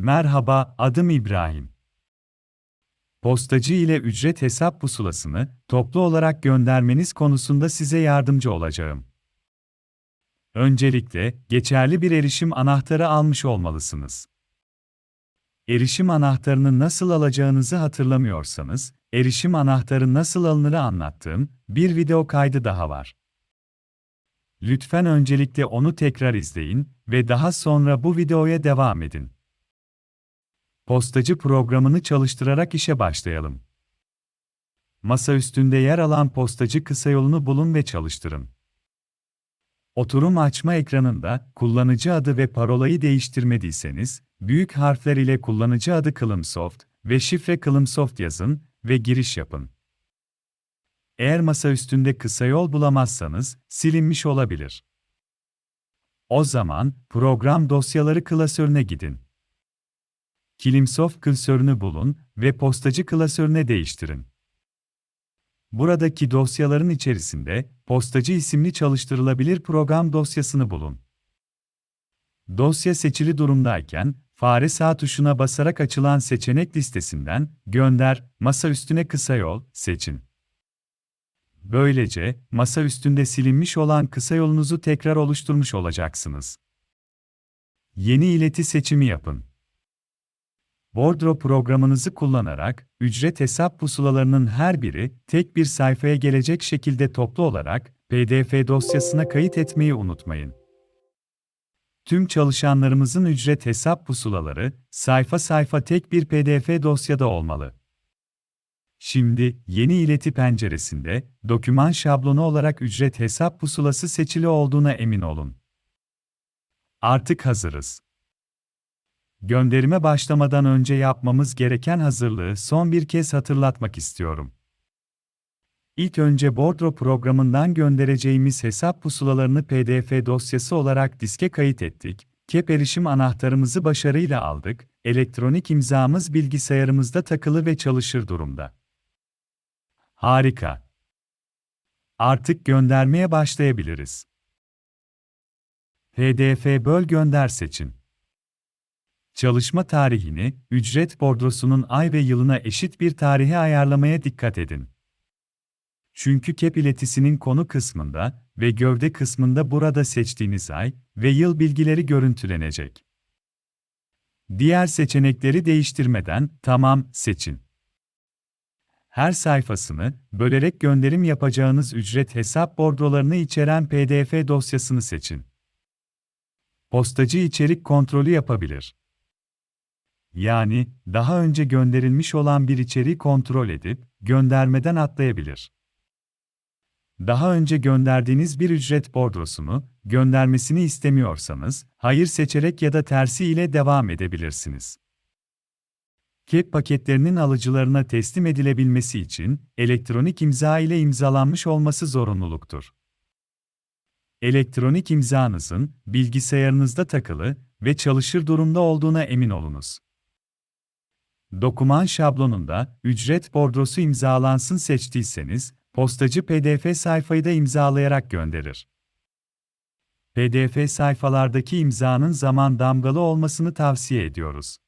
Merhaba, adım İbrahim. Postacı ile ücret hesap pusulasını toplu olarak göndermeniz konusunda size yardımcı olacağım. Öncelikle, geçerli bir erişim anahtarı almış olmalısınız. Erişim anahtarını nasıl alacağınızı hatırlamıyorsanız, erişim anahtarı nasıl alınırı anlattığım bir video kaydı daha var. Lütfen öncelikle onu tekrar izleyin ve daha sonra bu videoya devam edin. Postacı programını çalıştırarak işe başlayalım. Masa üstünde yer alan postacı kısa yolunu bulun ve çalıştırın. Oturum açma ekranında kullanıcı adı ve parolayı değiştirmediyseniz, büyük harfler ile kullanıcı adı Kılımsoft ve şifre Kılımsoft yazın ve giriş yapın. Eğer masa üstünde kısa yol bulamazsanız, silinmiş olabilir. O zaman, program dosyaları klasörüne gidin. Kilimsoft klasörünü bulun ve postacı klasörüne değiştirin. Buradaki dosyaların içerisinde postacı isimli çalıştırılabilir program dosyasını bulun. Dosya seçili durumdayken fare sağ tuşuna basarak açılan seçenek listesinden gönder, masa üstüne kısa yol seçin. Böylece masa üstünde silinmiş olan kısa yolunuzu tekrar oluşturmuş olacaksınız. Yeni ileti seçimi yapın. Bordro programınızı kullanarak, ücret hesap pusulalarının her biri tek bir sayfaya gelecek şekilde toplu olarak PDF dosyasına kayıt etmeyi unutmayın. Tüm çalışanlarımızın ücret hesap pusulaları sayfa sayfa tek bir PDF dosyada olmalı. Şimdi yeni ileti penceresinde doküman şablonu olarak ücret hesap pusulası seçili olduğuna emin olun. Artık hazırız. Gönderime başlamadan önce yapmamız gereken hazırlığı son bir kez hatırlatmak istiyorum. İlk önce Bordro programından göndereceğimiz hesap pusulalarını PDF dosyası olarak diske kayıt ettik, KEP erişim anahtarımızı başarıyla aldık, elektronik imzamız bilgisayarımızda takılı ve çalışır durumda. Harika. Artık göndermeye başlayabiliriz. PDF böl gönder seçin. Çalışma tarihini, ücret bordrosunun ay ve yılına eşit bir tarihe ayarlamaya dikkat edin. Çünkü KEP iletisinin konu kısmında ve gövde kısmında burada seçtiğiniz ay ve yıl bilgileri görüntülenecek. Diğer seçenekleri değiştirmeden tamam seçin. Her sayfasını bölerek gönderim yapacağınız ücret hesap bordrolarını içeren PDF dosyasını seçin. Postacı içerik kontrolü yapabilir. Yani, daha önce gönderilmiş olan bir içeriği kontrol edip, göndermeden atlayabilir. Daha önce gönderdiğiniz bir ücret bordrosunu, göndermesini istemiyorsanız, hayır seçerek ya da tersi ile devam edebilirsiniz. KEP paketlerinin alıcılarına teslim edilebilmesi için, elektronik imza ile imzalanmış olması zorunluluktur. Elektronik imzanızın, bilgisayarınızda takılı ve çalışır durumda olduğuna emin olunuz. Doküman şablonunda ücret bordrosu imzalansın seçtiyseniz, postacı PDF sayfayı da imzalayarak gönderir. PDF sayfalardaki imzanın zaman damgalı olmasını tavsiye ediyoruz.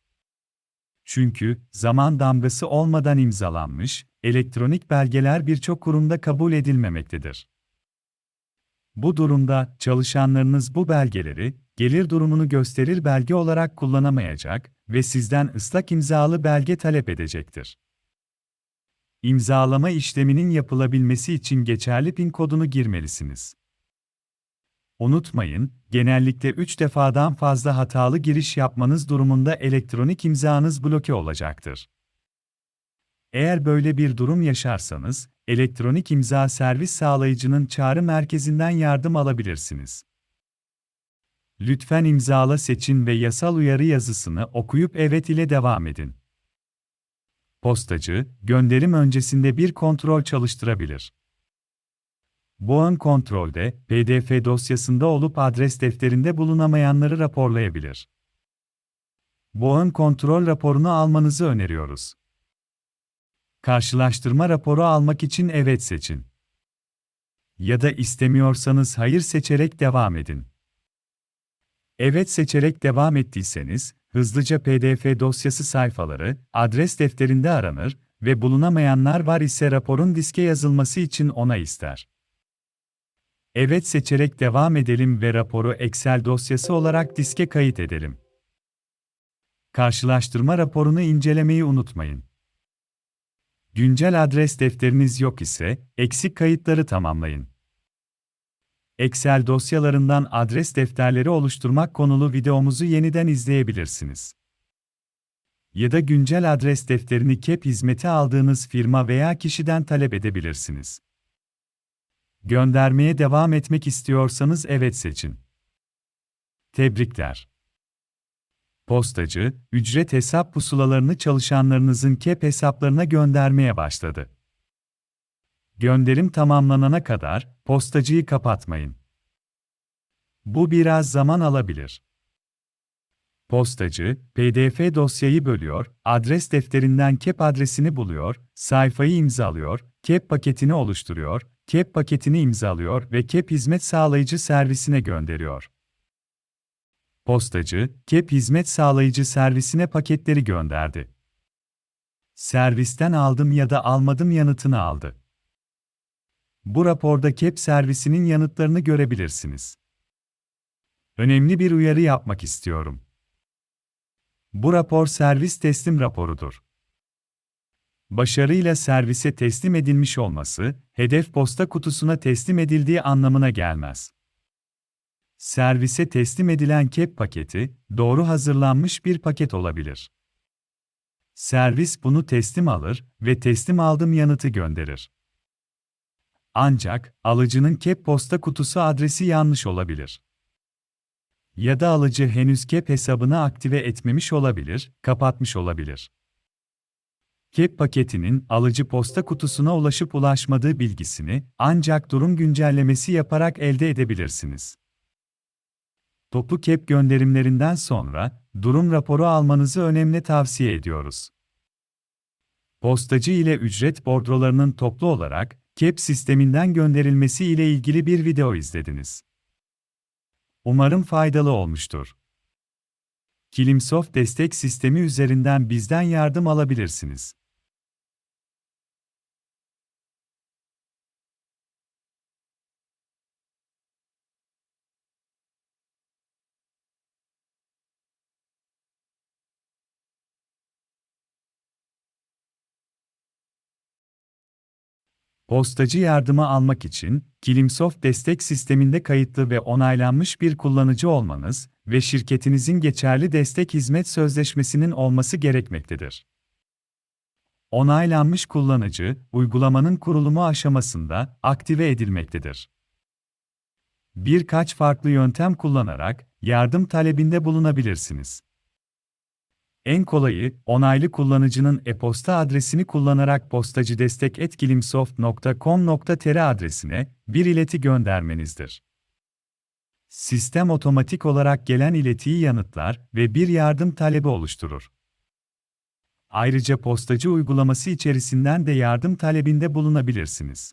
Çünkü zaman damgası olmadan imzalanmış, elektronik belgeler birçok kurumda kabul edilmemektedir. Bu durumda çalışanlarınız bu belgeleri gelir durumunu gösterir belge olarak kullanamayacak ve sizden ıslak imzalı belge talep edecektir. İmzalama işleminin yapılabilmesi için geçerli PIN kodunu girmelisiniz. Unutmayın, genellikle 3 defadan fazla hatalı giriş yapmanız durumunda elektronik imzanız bloke olacaktır. Eğer böyle bir durum yaşarsanız, elektronik imza servis sağlayıcının çağrı merkezinden yardım alabilirsiniz. Lütfen imzala seçin ve yasal uyarı yazısını okuyup evet ile devam edin. Postacı, gönderim öncesinde bir kontrol çalıştırabilir. Bu ön kontrolde, PDF dosyasında olup adres defterinde bulunamayanları raporlayabilir. Bu ön kontrol raporunu almanızı öneriyoruz. Karşılaştırma raporu almak için evet seçin. Ya da istemiyorsanız hayır seçerek devam edin. Evet seçerek devam ettiyseniz, hızlıca PDF dosyası sayfaları, adres defterinde aranır ve bulunamayanlar var ise raporun diske yazılması için onay ister. Evet seçerek devam edelim ve raporu Excel dosyası olarak diske kayıt edelim. Karşılaştırma raporunu incelemeyi unutmayın. Güncel adres defteriniz yok ise, eksik kayıtları tamamlayın. Excel dosyalarından adres defterleri oluşturmak konulu videomuzu yeniden izleyebilirsiniz. Ya da güncel adres defterini KEP hizmeti aldığınız firma veya kişiden talep edebilirsiniz. Göndermeye devam etmek istiyorsanız evet seçin. Tebrikler. Postacı, ücret hesap pusulalarını çalışanlarınızın KEP hesaplarına göndermeye başladı. Gönderim tamamlanana kadar postacıyı kapatmayın. Bu biraz zaman alabilir. Postacı, PDF dosyayı bölüyor, adres defterinden KEP adresini buluyor, sayfayı imzalıyor, KEP paketini oluşturuyor, KEP paketini imzalıyor ve KEP hizmet sağlayıcı servisine gönderiyor. Postacı, KEP hizmet sağlayıcı servisine paketleri gönderdi. Servisten aldım ya da almadım yanıtını aldı. Bu raporda KEP servisinin yanıtlarını görebilirsiniz. Önemli bir uyarı yapmak istiyorum. Bu rapor servis teslim raporudur. Başarıyla servise teslim edilmiş olması, hedef posta kutusuna teslim edildiği anlamına gelmez. Servise teslim edilen KEP paketi, doğru hazırlanmış bir paket olabilir. Servis bunu teslim alır ve teslim aldım yanıtı gönderir. Ancak, alıcının KEP posta kutusu adresi yanlış olabilir. Ya da alıcı henüz KEP hesabını aktive etmemiş olabilir, kapatmış olabilir. KEP paketinin alıcı posta kutusuna ulaşıp ulaşmadığı bilgisini ancak durum güncellemesi yaparak elde edebilirsiniz. Toplu KEP gönderimlerinden sonra durum raporu almanızı önemli tavsiye ediyoruz. Postacı ile ücret bordrolarının toplu olarak KEP sisteminden gönderilmesi ile ilgili bir video izlediniz. Umarım faydalı olmuştur. Kilimsoft destek sistemi üzerinden bizden yardım alabilirsiniz. Postacı yardımı almak için, Kilimsoft destek sisteminde kayıtlı ve onaylanmış bir kullanıcı olmanız ve şirketinizin geçerli destek hizmet sözleşmesinin olması gerekmektedir. Onaylanmış kullanıcı, uygulamanın kurulumu aşamasında aktive edilmektedir. Birkaç farklı yöntem kullanarak yardım talebinde bulunabilirsiniz. En kolayı, onaylı kullanıcının e-posta adresini kullanarak postacıdestek.kilimsoft.com.tr adresine bir ileti göndermenizdir. Sistem otomatik olarak gelen iletiyi yanıtlar ve bir yardım talebi oluşturur. Ayrıca postacı uygulaması içerisinden de yardım talebinde bulunabilirsiniz.